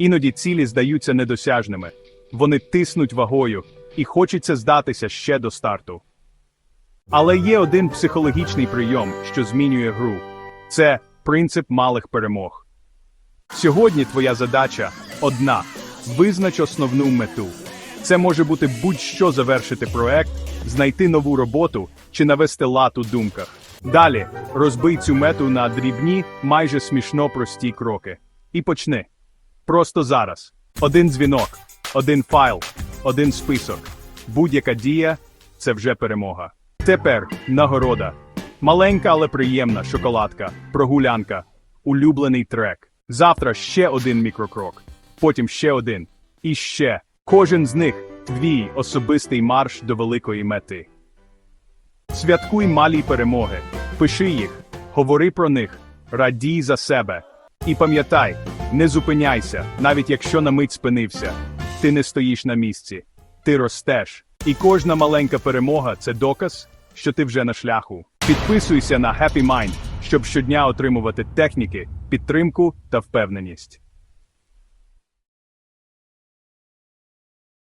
Іноді цілі здаються недосяжними. Вони тиснуть вагою, і хочеться здатися ще до старту. Але є один психологічний прийом, що змінює гру це принцип малих перемог. Сьогодні твоя задача одна: визнач основну мету. Це може бути будь-що завершити проект, знайти нову роботу чи навести лад у думках. Далі розбий цю мету на дрібні, майже смішно прості кроки. І почни. Просто зараз. Один дзвінок, один файл, один список. Будь-яка дія це вже перемога. Тепер нагорода. Маленька, але приємна шоколадка, прогулянка, улюблений трек. Завтра ще один мікрокрок, потім ще один. І ще. Кожен з них твій особистий марш до великої мети. Святкуй малі перемоги, пиши їх, говори про них, радій за себе. І пам'ятай, не зупиняйся, навіть якщо на мить спинився. Ти не стоїш на місці, ти ростеш. І кожна маленька перемога це доказ, що ти вже на шляху. Підписуйся на Happy Mind, щоб щодня отримувати техніки, підтримку та впевненість.